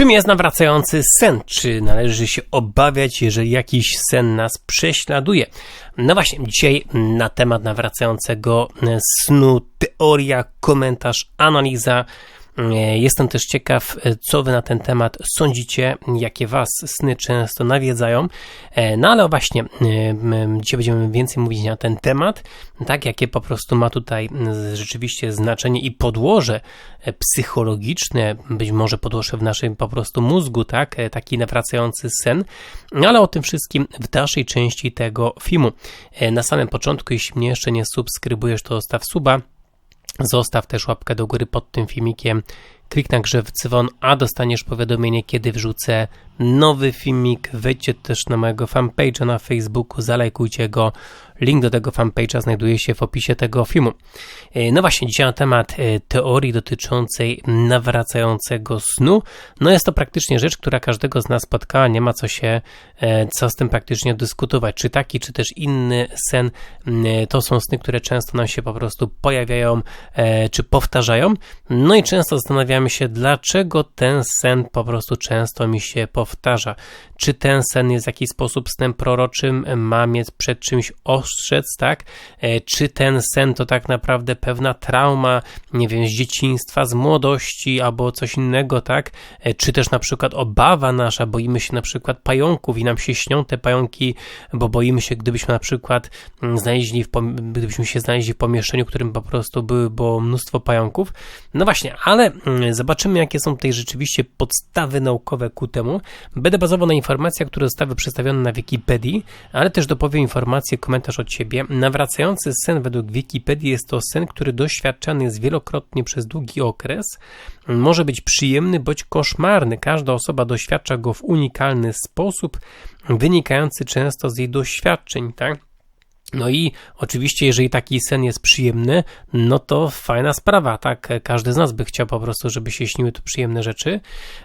Czym jest nawracający sen? Czy należy się obawiać, jeżeli jakiś sen nas prześladuje? No właśnie, dzisiaj na temat nawracającego snu teoria, komentarz, analiza. Jestem też ciekaw, co wy na ten temat sądzicie, jakie was sny często nawiedzają. No ale właśnie, dzisiaj będziemy więcej mówić na ten temat, tak, jakie po prostu ma tutaj rzeczywiście znaczenie i podłoże psychologiczne, być może podłoże w naszym po prostu mózgu, tak, taki nawracający sen, ale o tym wszystkim w dalszej części tego filmu. Na samym początku, jeśli mnie jeszcze nie subskrybujesz, to zostaw suba. Zostaw też łapkę do góry pod tym filmikiem. Klik na grze w dzwon, a dostaniesz powiadomienie, kiedy wrzucę nowy filmik. Wejdźcie też na mojego fanpage'a na Facebooku, zalajkujcie go. Link do tego fanpage'a znajduje się w opisie tego filmu. No właśnie, dzisiaj na temat teorii dotyczącej nawracającego snu. No jest to praktycznie rzecz, która każdego z nas spotkała, nie ma co się, co z tym praktycznie dyskutować. Czy taki, czy też inny sen, to są sny, które często nam się po prostu pojawiają, czy powtarzają. No i często zastanawiamy się, dlaczego ten sen po prostu często mi się powtarza. Czy ten sen jest w jakiś sposób snem proroczym, ma mnie przed czymś ostrzec, tak? Czy ten sen to tak naprawdę pewna trauma, nie wiem, z dzieciństwa, z młodości albo coś innego, tak? Czy też na przykład obawa nasza, boimy się na przykład pająków i nam się śnią te pająki, bo boimy się, gdybyśmy na przykład znaleźli, w, gdybyśmy się znaleźli w pomieszczeniu, w którym po prostu były, było mnóstwo pająków. No właśnie, ale zobaczymy, jakie są tutaj rzeczywiście podstawy naukowe ku temu. Będę bazował na informacjach, które zostały przedstawione na Wikipedii, ale też dopowiem informację, komentarz od siebie. Nawracający sen według Wikipedii jest to sen, który doświadczany jest wielokrotnie przez długi okres. Może być przyjemny bądź koszmarny. Każda osoba doświadcza go w unikalny sposób, wynikający często z jej doświadczeń, tak? No i oczywiście, jeżeli taki sen jest przyjemny, no to fajna sprawa, tak? Każdy z nas by chciał po prostu, żeby się śniły tu przyjemne rzeczy.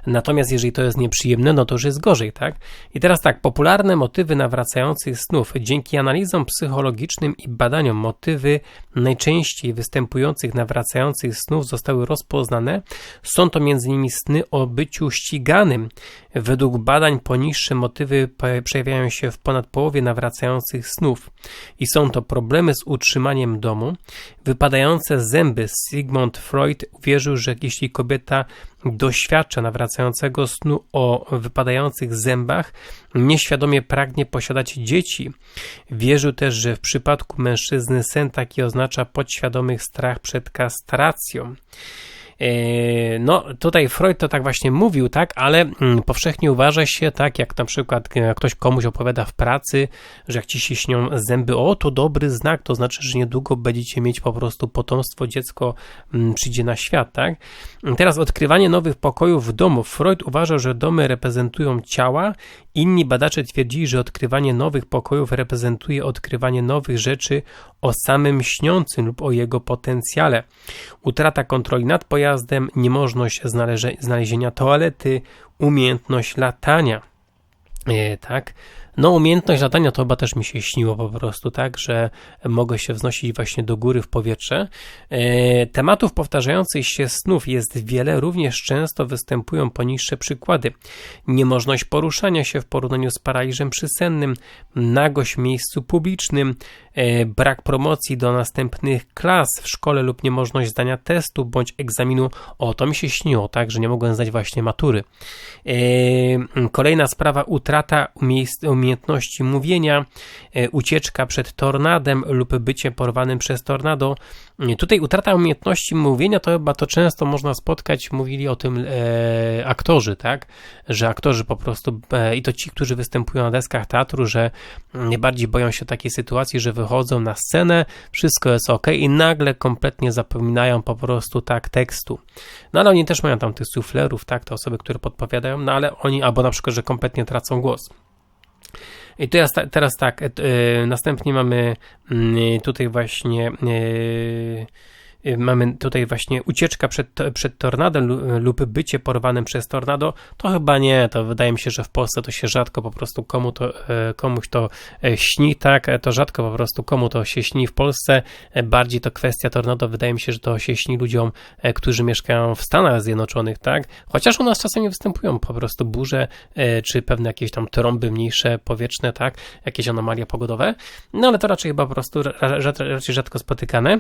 Natomiast jeżeli to jest nieprzyjemne, no to już jest gorzej, tak? I teraz tak, popularne motywy nawracających snów. Dzięki analizom psychologicznym i badaniom motywy najczęściej występujących nawracających snów zostały rozpoznane. Są to m.in. sny o byciu ściganym. Według badań poniższe motywy przejawiają się w ponad połowie nawracających snów i są to problemy z utrzymaniem domu, wypadające zęby. Sigmund Freud uwierzył, że jeśli kobieta doświadcza nawracającego snu o wypadających zębach, nieświadomie pragnie posiadać dzieci. Wierzył też, że w przypadku mężczyzny sen taki oznacza podświadomy strach przed kastracją. No, tutaj Freud to tak właśnie mówił, tak, ale mm, powszechnie uważa się, tak, jak na przykład ktoś komuś opowiada w pracy, że jak ci się śnią zęby, o, to dobry znak, to znaczy, że niedługo będziecie mieć po prostu potomstwo, dziecko mm, przyjdzie na świat, tak. Teraz odkrywanie nowych pokojów w domu. Freud uważał, że domy reprezentują ciała, inni badacze twierdzili, że odkrywanie nowych pokojów reprezentuje odkrywanie nowych rzeczy o samym śniącym lub o jego potencjale. Utrata kontroli nad pojazdem, niemożność znalezienia toalety, umiejętność latania. E, tak, no, umiejętność latania to chyba też mi się śniło po prostu, tak, że mogę się wznosić właśnie do góry w powietrze. E, tematów powtarzających się snów jest wiele, również często występują poniższe przykłady. Niemożność poruszania się w porównaniu z paraliżem przysennym, nagość w miejscu publicznym, e, brak promocji do następnych klas w szkole lub niemożność zdania testu bądź egzaminu. O, to mi się śniło, tak, że nie mogłem zdać właśnie matury. E, kolejna sprawa, utrata umiejętności umiejętności mówienia, e, ucieczka przed tornadem lub bycie porwanym przez tornado. E, tutaj utrata umiejętności mówienia to chyba to często można spotkać, mówili o tym e, aktorzy, tak? Że aktorzy po prostu e, i to ci, którzy występują na deskach teatru, że najbardziej boją się takiej sytuacji, że wychodzą na scenę, wszystko jest ok i nagle kompletnie zapominają po prostu tak tekstu. No ale oni też mają tam tych suflerów, tak? Te osoby, które podpowiadają, no ale oni albo na przykład, że kompletnie tracą głos. I teraz, teraz tak, e, następnie mamy mm, tutaj właśnie y, mamy tutaj właśnie ucieczka przed, przed tornado lub bycie porwanym przez tornado, to chyba nie, to wydaje mi się, że w Polsce to się rzadko po prostu komu to, e, komuś to e, śni, tak, to rzadko po prostu komu to się śni w Polsce, bardziej to kwestia tornado, wydaje mi się, że to się śni ludziom, którzy mieszkają w Stanach Zjednoczonych, tak, chociaż u nas czasami występują po prostu burze, czy pewne jakieś tam trąby mniejsze, powietrzne, tak, jakieś anomalie pogodowe, no ale to raczej chyba po prostu raczej rzadko spotykane.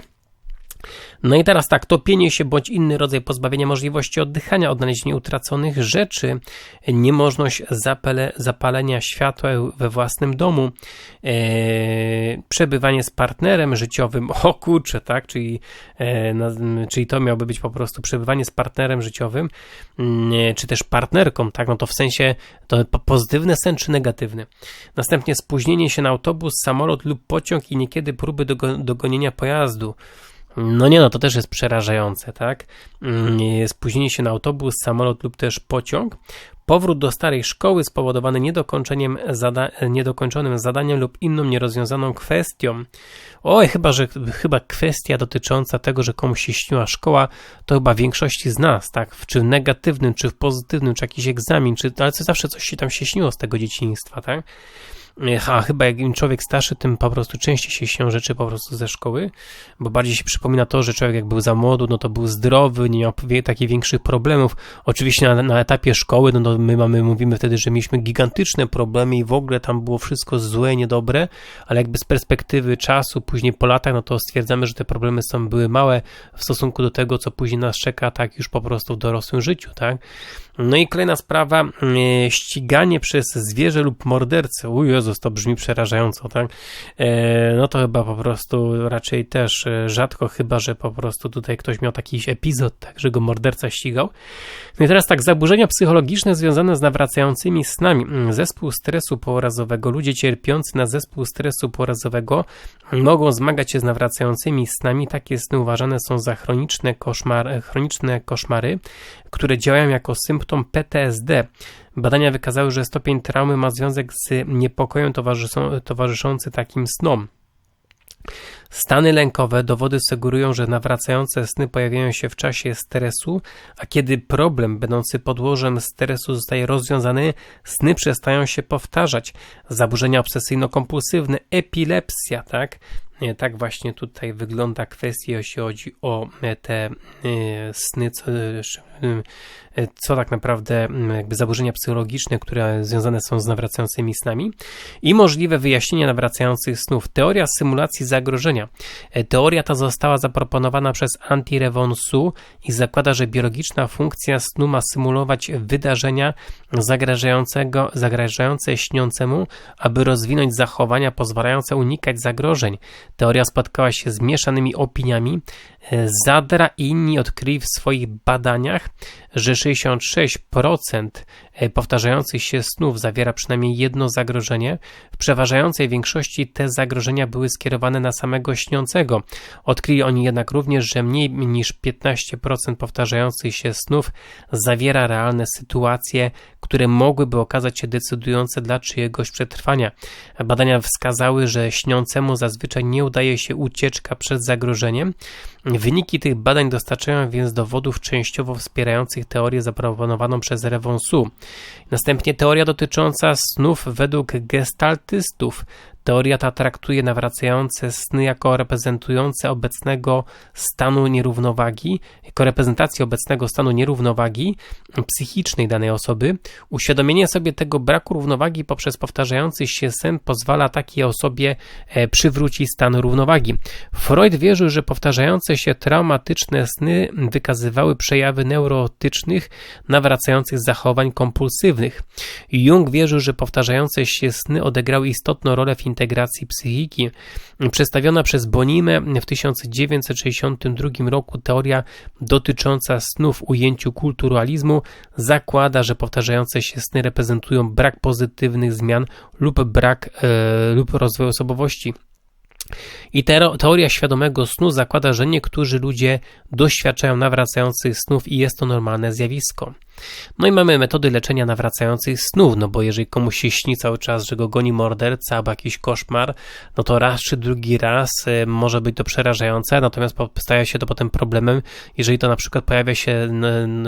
No i teraz tak, topienie się bądź inny rodzaj pozbawienia możliwości oddychania, odnalezienie utraconych rzeczy, niemożność zapale, zapalenia światła we własnym domu, e, przebywanie z partnerem życiowym, o kurczę, tak, czyli, e, no, czyli to miałoby być po prostu przebywanie z partnerem życiowym, e, czy też partnerką, tak, no to w sensie to pozytywny sen czy negatywny. Następnie spóźnienie się na autobus, samolot lub pociąg i niekiedy próby dogonienia pojazdu. No nie no, to też jest przerażające, tak? Mm, spóźnienie się na autobus, samolot lub też pociąg. Powrót do starej szkoły spowodowany niedokończeniem zada niedokończonym zadaniem lub inną nierozwiązaną kwestią. Oj, chyba, że chyba kwestia dotycząca tego, że komuś się śniła szkoła, to chyba większości z nas, tak? Czy w negatywnym, czy w pozytywnym, czy jakiś egzamin, czy, ale co zawsze coś się tam się śniło z tego dzieciństwa, tak? A chyba jak im człowiek starszy, tym po prostu częściej się śnią rzeczy po prostu ze szkoły, bo bardziej się przypomina to, że człowiek jak był za młodu, no to był zdrowy, nie miał takich większych problemów. Oczywiście na, na etapie szkoły, no to my mamy, mówimy wtedy, że mieliśmy gigantyczne problemy i w ogóle tam było wszystko złe, niedobre, ale jakby z perspektywy czasu, później po latach, no to stwierdzamy, że te problemy są były małe w stosunku do tego, co później nas czeka, tak już po prostu w dorosłym życiu, tak? No i kolejna sprawa, e, ściganie przez zwierzę lub mordercę. Uj, Jezus, to brzmi przerażająco, tak? E, no to chyba po prostu raczej też e, rzadko, chyba że po prostu tutaj ktoś miał taki epizod, tak, że go morderca ścigał. No i teraz tak, zaburzenia psychologiczne związane z nawracającymi snami. Mm, zespół stresu pourazowego. Ludzie cierpiący na zespół stresu pourazowego mogą zmagać się z nawracającymi snami. Takie sny uważane są za chroniczne, koszmar, chroniczne koszmary, które działają jako symptom PTSD. Badania wykazały, że stopień traumy ma związek z niepokojem towarzyszący takim snom. Stany lękowe dowody sugerują, że nawracające sny pojawiają się w czasie stresu, a kiedy problem będący podłożem stresu zostaje rozwiązany, sny przestają się powtarzać. Zaburzenia obsesyjno-kompulsywne, epilepsja, tak? Tak właśnie tutaj wygląda kwestia, jeśli chodzi o te y, sny, co tak naprawdę jakby zaburzenia psychologiczne, które związane są z nawracającymi snami i możliwe wyjaśnienie nawracających snów. Teoria symulacji zagrożenia. E, teoria ta została zaproponowana przez Antti Revonsu i zakłada, że biologiczna funkcja snu ma symulować wydarzenia zagrażającego, zagrażające śniącemu, aby rozwinąć zachowania pozwalające unikać zagrożeń. Teoria spotkała się z mieszanymi opiniami. E, Zadra i inni odkryli w swoich badaniach, że 66% e, powtarzających się snów zawiera przynajmniej jedno zagrożenie. W przeważającej większości te zagrożenia były skierowane na samego śniącego. Odkryli oni jednak również, że mniej niż 15% powtarzających się snów zawiera realne sytuacje, które mogłyby okazać się decydujące dla czyjegoś przetrwania. Badania wskazały, że śniącemu zazwyczaj nie udaje się ucieczka przed zagrożeniem. Wyniki tych badań dostarczają więc dowodów częściowo wspierających teorię zaproponowaną przez Revonsu. Następnie teoria dotycząca snów według gestaltystów. Teoria ta traktuje nawracające sny jako reprezentujące obecnego stanu nierównowagi, jako reprezentację obecnego stanu nierównowagi psychicznej danej osoby. Uświadomienie sobie tego braku równowagi poprzez powtarzający się sen pozwala takiej osobie e, przywrócić stan równowagi. Freud wierzył, że powtarzające się traumatyczne sny wykazywały przejawy neurotycznych nawracających zachowań kompulsywnych. Jung wierzył, że powtarzające się sny odegrały istotną rolę w integracji psychiki. Przedstawiona przez Bonimę w 1962 roku teoria dotycząca snów w ujęciu kulturalizmu zakłada, że powtarzające się sny reprezentują brak pozytywnych zmian lub brak e, lub rozwój osobowości. I teoria świadomego snu zakłada, że niektórzy ludzie doświadczają nawracających snów i jest to normalne zjawisko. No i mamy metody leczenia nawracających snów, no bo jeżeli komuś się śni cały czas, że go goni morderca albo jakiś koszmar, no to raz czy drugi raz y, może być to przerażające, natomiast staje się to potem problemem, jeżeli to na przykład pojawia się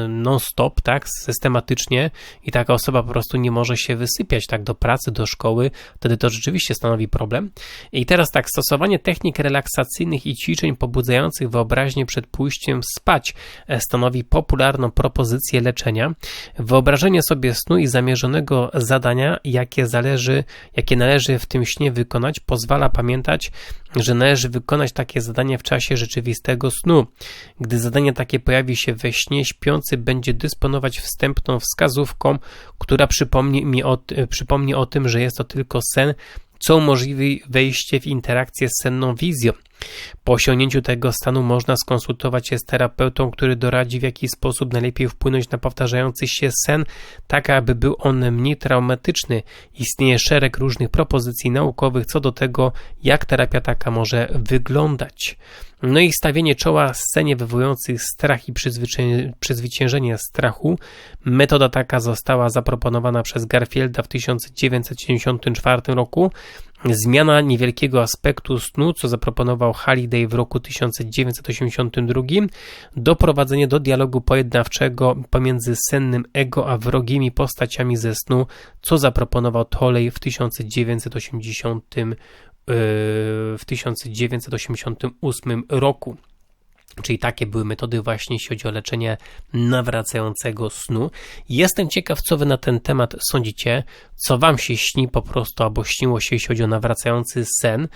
non-stop, tak, systematycznie i taka osoba po prostu nie może się wysypiać tak do pracy, do szkoły, wtedy to rzeczywiście stanowi problem. I teraz tak, stosowanie technik relaksacyjnych i ćwiczeń pobudzających wyobraźnię przed pójściem spać e, stanowi popularną propozycję leczenia. Wyobrażenie sobie snu i zamierzonego zadania, jakie zależy, jakie należy w tym śnie wykonać, pozwala pamiętać, że należy wykonać takie zadanie w czasie rzeczywistego snu. Gdy zadanie takie pojawi się we śnie, śpiący będzie dysponować wstępną wskazówką, która przypomni, mi o, przypomni o tym, że jest to tylko sen, co umożliwi wejście w interakcję z senną wizją. Po osiągnięciu tego stanu można skonsultować się z terapeutą, który doradzi w jaki sposób najlepiej wpłynąć na powtarzający się sen, tak aby był on mniej traumatyczny. Istnieje szereg różnych propozycji naukowych co do tego, jak terapia taka może wyglądać. No i stawienie czoła scenie wywołujących strach i przezwyciężenie strachu. Metoda taka została zaproponowana przez Garfielda w 1974 roku. Zmiana niewielkiego aspektu snu, co zaproponował Halliday w roku 1982, doprowadzenie do dialogu pojednawczego pomiędzy sennym ego a wrogimi postaciami ze snu, co zaproponował Tolley w 1980 w 1988 roku. Czyli takie były metody właśnie, jeśli chodzi o leczenie nawracającego snu. Jestem ciekaw, co wy na ten temat sądzicie, co wam się śni po prostu, albo śniło się, jeśli chodzi o nawracający sen.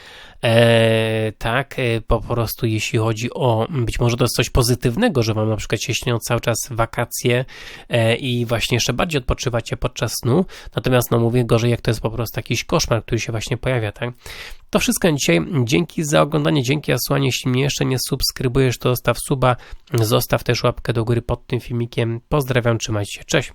E, tak, e, po prostu jeśli chodzi o, być może to jest coś pozytywnego, że wam na przykład się śnią cały czas wakacje e, i właśnie jeszcze bardziej odpoczywacie podczas snu. Natomiast, no mówię gorzej, jak to jest po prostu jakiś koszmar, który się właśnie pojawia, tak? To wszystko dzisiaj. Dzięki za oglądanie, dzięki za słuchanie. Jeśli mnie jeszcze nie subskrybujesz, to zostaw suba, zostaw też łapkę do góry pod tym filmikiem. Pozdrawiam, trzymajcie się, cześć.